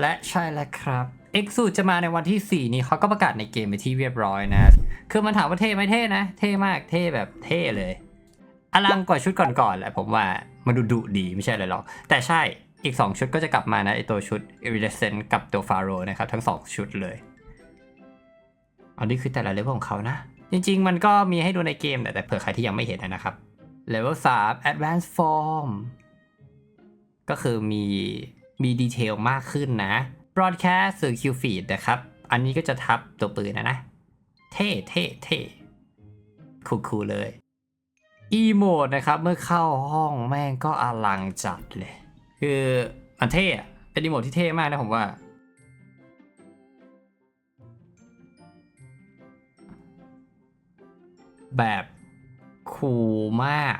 และใช่แล้วครับ X สูตรจะมาในวันที่ 4 นี้เขาก็ประกาศในเกมไปที่เรียบร้อยนะ คือมันถามว่าเท่ไหมเท่นะ เท่มากเท่แบบเท่เลย อลังกว่าชุดก่อนๆแหละผมว่ามันดูดุดีไม่ใช่อะไรหรอก แต่ใช่อีก 2 ชุดก็จะกลับมานะไอตัวชุด Iridescent กับตัว f a r o นะครับ ทั้ง 2 ชุดเลยอันนี้คือแต่ละเลเวลของเขานะ จริง ๆ มันก็มีให้ดูในเกมแต่แต่เผื่อใครที่ยังไม่เห็นนะครับเลเวล3 Advanced Form ก็คือมี มีดีเทลมากขึ้นนะ Broadcast สื่อ Q Feed นะครับ อันนี้ก็จะทับตัวปืนนะนะ เท่เท่เท่คูลๆเลยอีโมดนะครับเมื่อเข้าห้องแม่งก็อลังจัดเลย คือมันเท่อะเป็นอีโมดที่เท่มากนะผมว่า แบบคูลมาก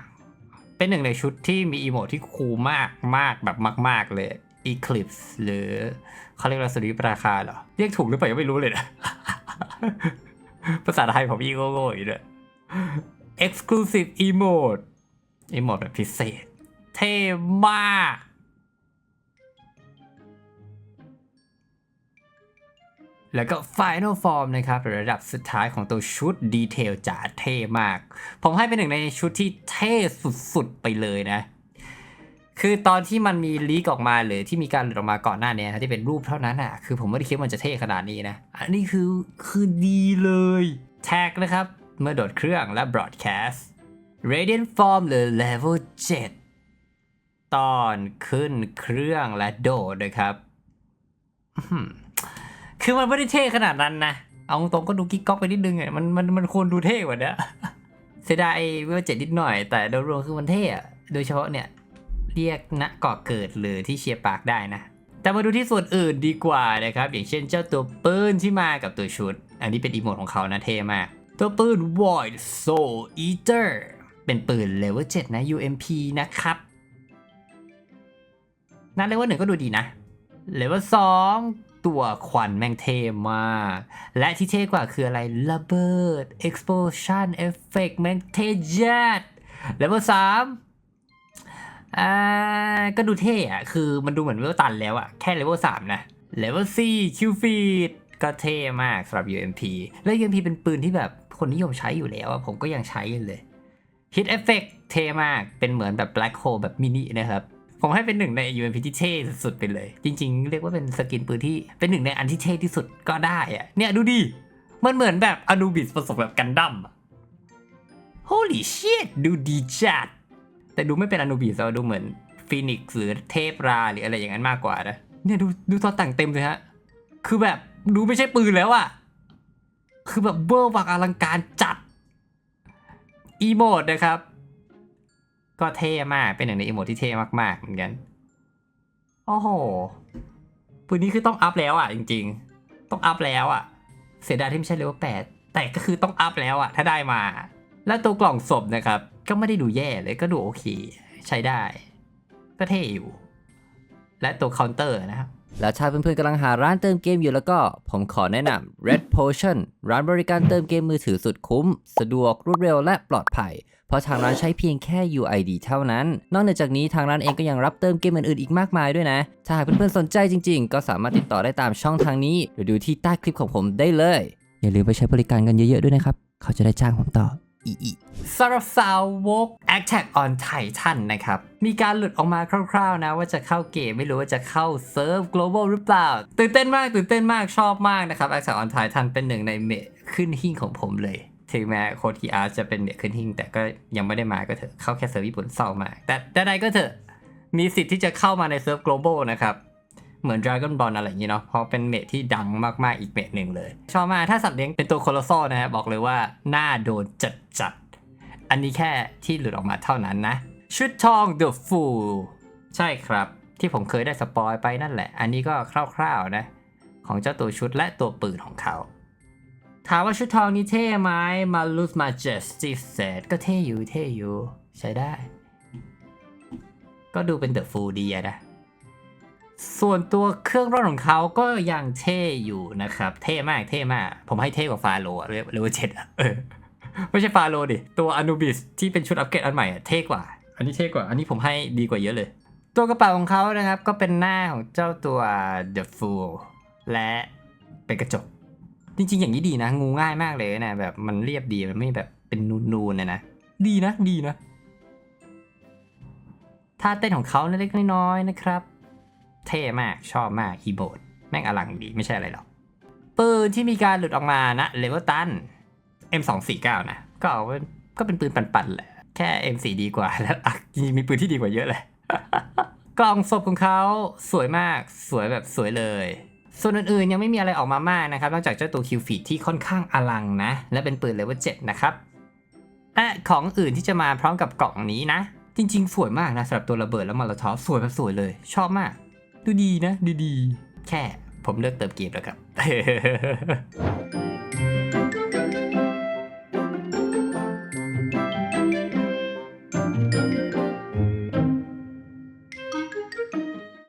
เป็นหนึ่งในชุดที่มีอีโมดที่คูลมากมากแบบมาก ๆ เลย Eclipse หรือเขาเรียกว่าสุริยุปราคาเหรอ เรียกถูกหรือเปล่ายังไม่รู้เลยนะ ภาษาไทยผมยิ่งโง่ๆอยู่เลย Exclusive Emote Emote แบบพิเศษ เท่มากแล้วก็ Final Form นะครับระดับสุดท้ายของตัวชุดดีเทลจ๋าเท่มาก ผมให้เป็นหนึ่งในชุดที่เท่สุดๆไปเลยนะ คือตอนที่มันมีลีกออกมาหรือที่มีการหลุดออกมาก่อนหน้านี้นะที่เป็นรูปเท่านั้นอะคือผมไม่ได้คิดว่ามันจะเท่ขนาดนี้นะ อันนี้คือคือดีเลยแท็กนะครับเมื่อโดดเครื่องและ broadcast radiant form หรือ level 7 ตอนขึ้นเครื่องและโดดนะครับ คือมันไม่ได้เท่ขนาดนั้นนะ เอาตรงก็ดูกิ๊กก๊อกไปนิดนึงอะมันมันมันควรดูเท่กว่านี้เสียดายเวลเจ็ดนิดหน่อย แต่โดยรวมคือมันเท่อะโดยเฉพาะเนี่ย เรียกณเกาะเกิดหรือที่เชียร์ปาร์คได้นะ แต่มาดูที่ส่วนอื่นดีกว่านะครับ อย่างเช่นเจ้าตัวปืนที่มากับตัวชุด อันนี้เป็นอีโมดของเขานะเท่มาก ตัวปืน Void Soul Eater เป็นปืนเลเวล7นะ UMP นะครับนั่นเลเวลหนึ่งก็ดูดีนะ เลเวลสองตัวควันแม่งเท่มาก และที่เท่กว่าคืออะไรระเบิด explosion effect แม่งเท่จัดเลเวลสาม อ่าก็ดูเท่อะคือมันดูเหมือนเลเวลตันแล้วอะแค่เลเวลสามนะเลเวลสี่คิวฟีดก็เท่มากสำหรับ UMP และ UMP เป็นปืนที่แบบคนนิยมใช้อยู่แล้วอะผมก็ยังใช้เลย Hit Effect เท่มากเป็นเหมือนแบบ Black Hole แบบมินินะครับ ผมให้เป็นหนึ่งใน UMP ที่เท่สุดๆไปเลย จริงๆ เรียกว่าเป็นสกินปืนที่เป็นหนึ่งในอันที่เท่ที่สุดก็ได้อะเนี่ยดูดิมันเหมือนแบบอนูบิสผสมแบบกันดั้ม Holy shit ดูดีจัด แต่ดูไม่เป็นอนูบิสดูเหมือนฟีนิกซ์หรือเทพราหรืออะไรอย่างนั้นมากกว่านะเนี่ยดูดูตอนแต่งเต็มเลยฮะ คือแบบดูไม่ใช่ปืนแล้วอะคือแบบเบอร์วักอลังการจัดอีโมดนะครับ ก็เท่มากเป็นหนึ่งในอีโมดที่เท่มากๆ เหมือนกัน โอ้โหปืนนี้คือต้องอัพแล้วอะจริง ๆ ต้องอัพแล้วอะ เสียดายที่ไม่ใช่เลเวลแปดแต่ก็คือต้องอัพแล้วอะถ้าได้มา แล้วตัวกล่องศพนะครับ ก็ไม่ได้ดูแย่เลยก็ดูโอเค ใช้ได้ ก็เท่อยู่ และตัวเคาน์เตอร์นะครับแล้วถ้าเพื่อนๆกำลังหาร้านเติมเกมอยู่แล้วก็ผมขอแนะนำ Red Potion ร้านบริการเติมเกมมือถือสุดคุ้ม สะดวกรวดเร็วและปลอดภัย เพราะทางร้านใช้เพียงแค่ UID เท่านั้น นอกนจากนี้ทางร้านเองก็ยังรับเติมเกมอื่นๆอีกมากมายด้วยนะ ถ้าหากเพื่อนๆสนใจจริงๆ ก็สามารถติดต่อได้ตามช่องทางนี้ หรือดูที่ใต้คลิปของผมได้เลย อย่าลืมไปใช้บริการกันเยอะๆด้วยนะครับ เขาจะได้จ้างผมต่อ อีอีสำหรับสาวก Attack on Titan นะครับ มีการหลุดออกมาคร่าวๆนะ ว่าจะเข้าเกมไม่รู้ว่าจะเข้าเซิร์ฟ global หรือเปล่า ตื่นเต้นมาก ตื่นเต้นมากชอบมากนะครับ Attack on Titan เป็นหนึ่งในเมะขึ้นหิ่งของผมเลยถึงแม้โค้ดทีอาร์จะเป็นเมะขึ้นหิ่งแต่ก็ยังไม่ได้มาก็เถอะเข้าแค่เซิร์ฟญี่ปุ่นเศร้ามากแต่แต่ใดก็เถอะมีสิทธิ์ที่จะเข้ามาในเซิร์ฟ global นะครับ เหมือน Dragon Ball อะไรอย่างนี้เนาะเพราะเป็นเมทที่ดังมากๆอีกเมทหนึ่งเลย ชอบมากถ้าสัตว์เลี้ยงเป็นตัวโคโลซนะฮะบอกเลยว่าหน่าโดนจัดจัดๆอันนี้แค่ที่หลุดออกมาเท่านั้นนะ ชุดทอง The Fool ใช่ครับที่ผมเคยได้สปอยไปนั่นแหละ อันนี้ก็คร่าวๆนะ ของเจ้าตัวชุดและตัวปืนของเขา ถามว่าชุดทองนี้เท่ไหมมาลูสมาเจสติเซตก็เท่อยู่เท่อยู่ ใช้ได้ ก็ดูเป็น The Fool ดีอะนะ ส่วนตัวเครื่องร่อนของเขาก็ยังเท่อยู่นะครับ เท่มากเท่มาก ผมให้เท่กว่าฟาโลอะเรียเรียกว่าเจ็ดอะไม่ใช่ฟาโลดิ ตัวอนูบิสที่เป็นชุดอัปเกรดอันใหม่อะเท่กว่า อันนี้เท่กว่า อันนี้ผมให้ดีกว่าเยอะเลย ตัวกระเป๋าของเขานะครับ ก็เป็นหน้าของเจ้าตัว The Fool และเป็นกระจก จริงๆ อย่างนี้ดีนะ งูง่ายมากเลยนะ แบบมันเรียบดี มันไม่แบบเป็นนูนๆนะนะ ดีนะ ดีนะท่าเต้นของเขาเล็กๆน้อยๆนะครับ เท่มากชอบมากคีย์บอร์ดแม่งอลังดีไม่ใช่อะไรหรอก ปืนที่มีการหลุดออกมานะเลเวลตัน M249 นะก็เอาก็เป็นปืนปั่นๆแหละแค่ M4 ดีกว่าแล้วอะจริงมีปืนที่ดีกว่าเยอะเลย กล่องศพของเขาสวยมากสวยแบบสวยเลยส่วนอื่นๆยังไม่มีอะไรออกมามากนะครับ นอกจากเจ้าตัวคิวฟีดที่ค่อนข้างอลังนะ และเป็นปืนเลเวล7นะครับและของอื่นที่จะมาพร้อมกับกล่องนี้นะ จริงๆ สวยมากนะสำหรับตัวระเบิดแล้วมาลาทอฟสวยแบบสวยเลย ชอบมาก ดูดีนะ ดูดี แค่ผมเลือกเติมเกมแล้วครับ